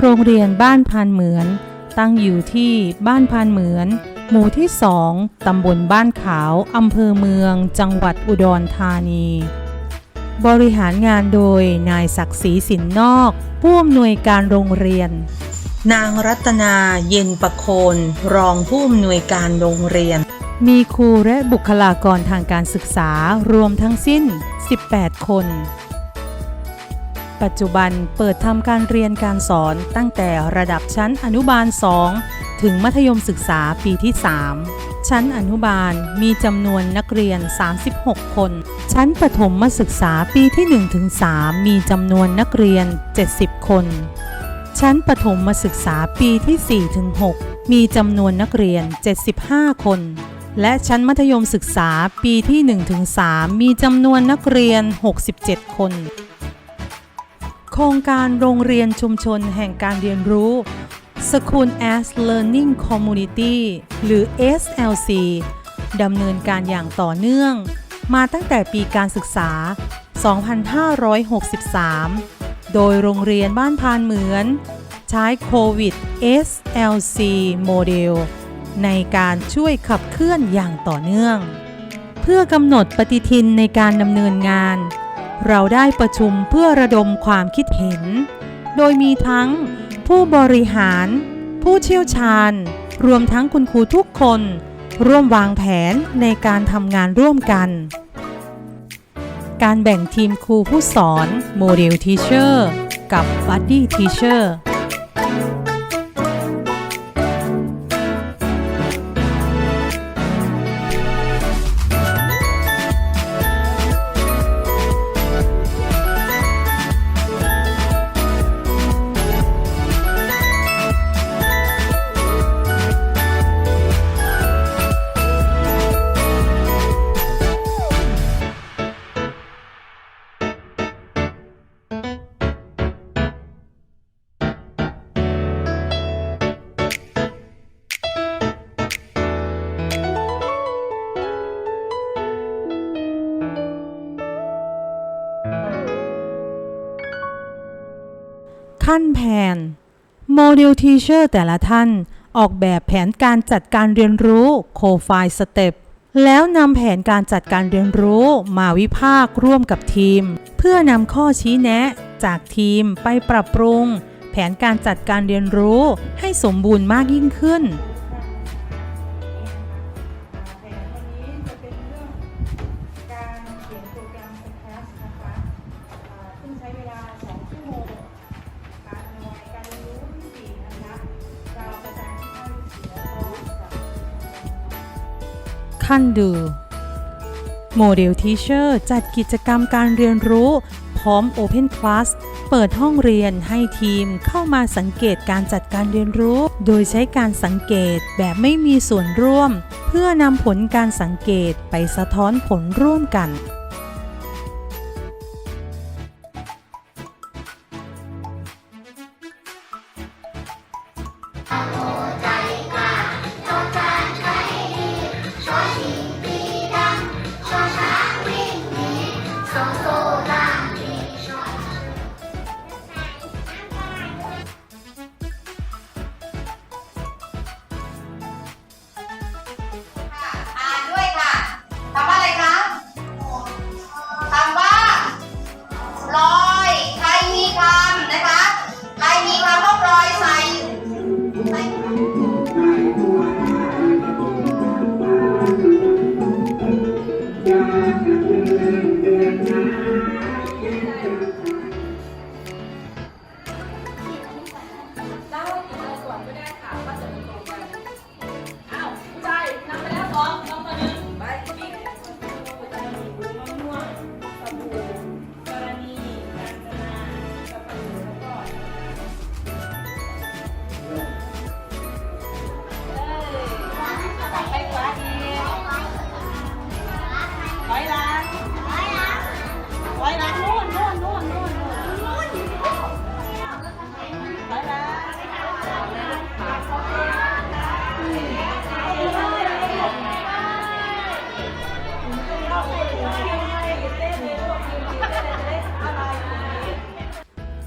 โรงเรียนบ้านพานเหมือน ตั้งอยู่ที่บ้านพานเหมือน หมู่ที่2ตำบลบ้านขาวอำเภอเมือง จังหวัดอุดรธานี บริหารงานโดยนายศักดิ์ศรีสินนอกผู้อำนวยการโรงเรียน นางรัตนาเย็นประโคน รองผู้อำนวยการโรงเรียน มีครูและบุคลากรทางการศึกษารวมทั้งสิ้น 18 คน ปัจจุบันเปิดทำการเรียนการสอนตั้งแต่ระดับชั้นอนุบาล 2 ถึงมัธยมศึกษาปีที่ 3 ชั้นอนุบาลมีจำนวนนักเรียน 36 คน ชั้นประถมศึกษาปีที่ 1-3 มีจำนวนนักเรียน 70 คน ชั้นประถมศึกษาปีที่ 4-6 มีจำนวนนักเรียน 75 คนและชั้นมัธยมศึกษาปีที่ 1-3 มีจำนวนนักเรียน 67 คน โครงการโรงเรียนชุมชนแห่งการเรียนรู้ School as Learning Community หรือ SLC ดำเนินการอย่างต่อเนื่อง มาตั้งแต่ปีการศึกษา 2563 โดยโรงเรียนบ้านพานเหมือน ใช้โควิด SLC โมเดลในการช่วยขับเคลื่อนอย่างต่อเนื่อง เพื่อกำหนดปฏิทินในการดำเนินงาน เราได้ประชุมเพื่อระดมความคิดเห็น โดยมีทั้งผู้บริหาร ผู้เชี่ยวชาญ รวมทั้งคุณครูทุกคน ร่วมวางแผนในการทำงานร่วมกัน การแบ่งทีมครูผู้สอนโมเดลทีเชอร์กับบัด ทีเชอร์ขั้นแผนโมเดลทีเชอร์แต่ละท่านออกแบบแผนการจัดการเรียนรู้โคไฟสเต็ปแล้วนำแผนการจัดการเรียนรู้มาวิพากษ์ร่วมกับทีม เพื่อนำข้อชี้แนะจากทีมไปปรับปรุง แผนการจัดการเรียนรู้ให้สมบูรณ์มากยิ่งขึ้น การเขียนโปรแกรมสแครชนะคะซึ่งใช้เวลา ท่านดูโมเดลทีเชอร์จัดกิจกรรมการเรียนรู้ พร้อม Open Class เปิดห้องเรียนให้ทีมเข้ามาสังเกตการจัดการเรียนรู้ โดยใช้การสังเกตแบบไม่มีส่วนร่วม เพื่อนำผลการสังเกตไปสะท้อนผลร่วมกัน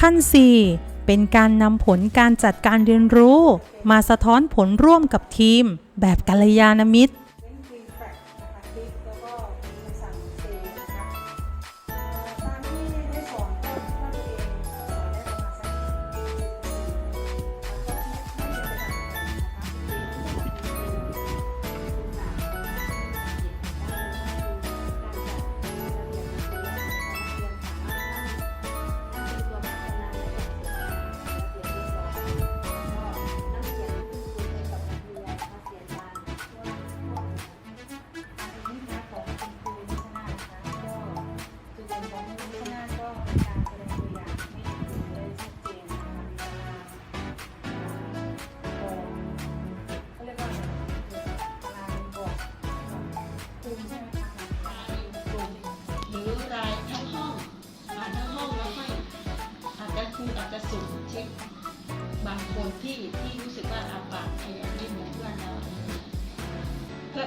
ขั้น 4 เป็นการนำผลการจัดการเรียนรู้ มาสะท้อนผลร่วมกับทีม แบบกัลยาณมิตร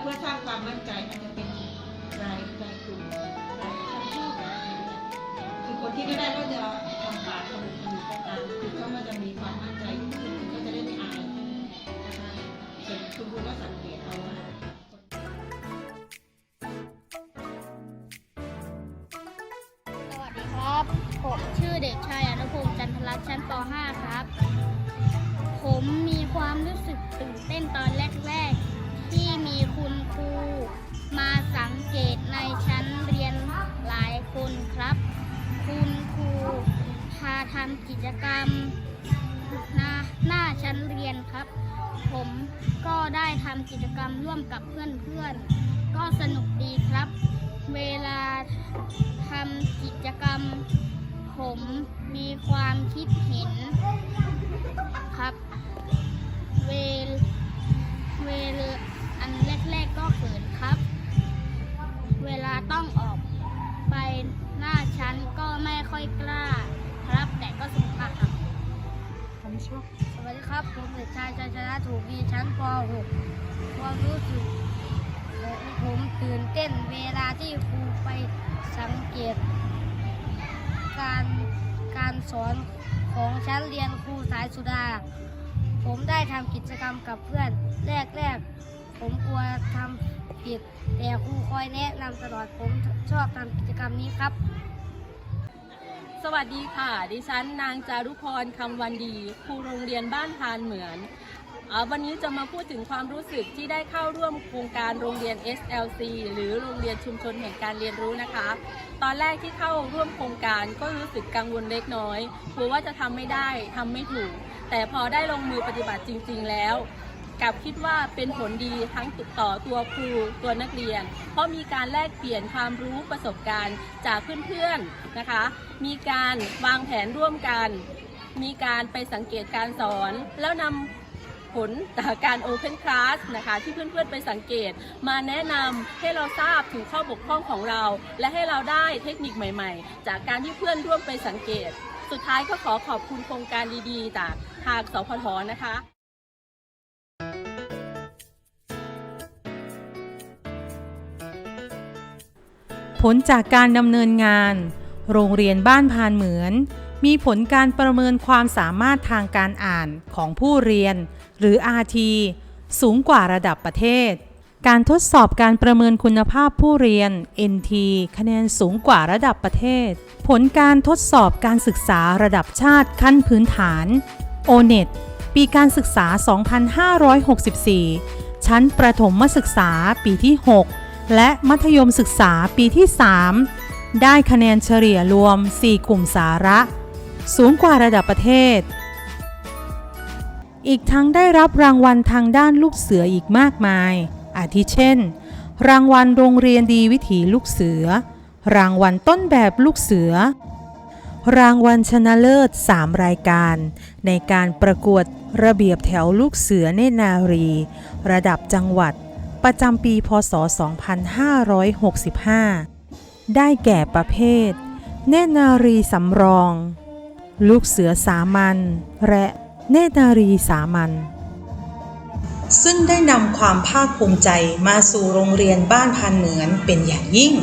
เพื่อสร้างความมั่นใจอาจจะเป็นรายรายกลุ่มรายทั้งห้องอะไรอย่างเงี้ยคือคนที่ไม่ได้ก็จะทำปากขมุกขมิบก็ตามคือเขาก็จะมีความมั่นใจขึ้นก็จะได้ไม่อายนะคะส่วนคุณครูก็สังเกตเอาว่าสวัสดีครับผมชื่อเด็กชายอนุพงศ์จันทรัตน์ชั้นป .5 ครับ ผมมีความรู้สึกตื่นเต้นตอนแรกๆ ที่มีคุณครูมาสังเกตในชั้นเรียนหลายคนครับ คุณครูพาทำกิจกรรมหน้าหน้าชั้นเรียนครับ ผมก็ได้ทำกิจกรรมร่วมกับเพื่อนๆ ก็สนุกดีครับ เวลาทำกิจกรรม ผมมีความคิดเห็นครับ เวลเวล สวัสดีครับ ผมเด็กชายชัยชนะถูกดีชั้นป .6 ความรู้สึกของผมตื่นเต้นเวลาที่ครูไปสังเกต การการสอนของชั้นเรียนครูสายสุดา ผมได้ทำกิจกรรมกับเพื่อน แรกๆ ผมกลัวทำผิด แต่ครูคอยแนะนำตลอดผมชอบทำกิจกรรมนี้ครับ สวัสดีค่ะ ดิฉันนางจารุพรคำวันดี ครูโรงเรียนบ้านพานเหมือนอวันนี้จะมาพูดถึงความรู้สึกที่ได้เข้าร่วมโครงการโรงเรียน SLC หรือโรงเรียนชุมชนแห่งการเรียนรู้นะคะ ตอนแรกที่เข้าร่วมโครงการก็รู้สึกกังวลเล็กน้อยกลัวว่าจะทำไม่ได้ทำไม่ถูก แต่พอได้ลงมือปฏิบัติจริง ๆ แล้ว กลับคิดว่าเป็นผลดีทั้งต่อตัวครูตัวนักเรียน เพราะมีการแลกเปลี่ยนความรู้ประสบการณ์จากเพื่อนๆนะคะ มีการวางแผนร่วมกัน มีการไปสังเกตการสอน แล้วนำผลจากการ Open Class นะคะที่เพื่อนๆไปสังเกต มาแนะนำให้เราทราบถึงข้อบกพร่องของเรา และให้เราได้เทคนิคใหม่ๆ จากการที่เพื่อนร่วมไปสังเกต สุดท้ายก็ขอขอบคุณโครงการดีๆ จากทางสพทนะคะ ผลจากการดำเนินงาน โรงเรียนบ้านพานเหมือน มีผลการประเมินความสามารถทางการอ่านของผู้เรียน หรือ RT สูงกว่าระดับประเทศ การทดสอบการประเมินคุณภาพผู้เรียน NT คะแนนสูงกว่าระดับประเทศ ผลการทดสอบการศึกษาระดับชาติขั้นพื้นฐาน ONET ปีการศึกษา 2564 ชั้นประถมศึกษาปีที่ 6 และมัธยมศึกษาปีที่ 3 ได้คะแนนเฉลี่ยรวม 4 กลุ่มสาระ สูงกว่าระดับประเทศ อีกทั้งได้รับรางวัลทางด้านลูกเสืออีกมากมาย อาทิเช่น รางวัลโรงเรียนดีวิถีลูกเสือ รางวัลต้นแบบลูกเสือ รางวัลชนะเลิศ 3 รายการ ในการประกวดระเบียบแถวลูกเสือเนนารี ระดับจังหวัด ประจำปีพศ 2565 ได้แก่ประเภท เนตรนารีสำรอง ลูกเสือสามัญและเนตรนารีสามัญซึ่งได้นำความภาคภูมิใจมาสู่โรงเรียนบ้านพันเหมือนเป็นอย่างยิ่ง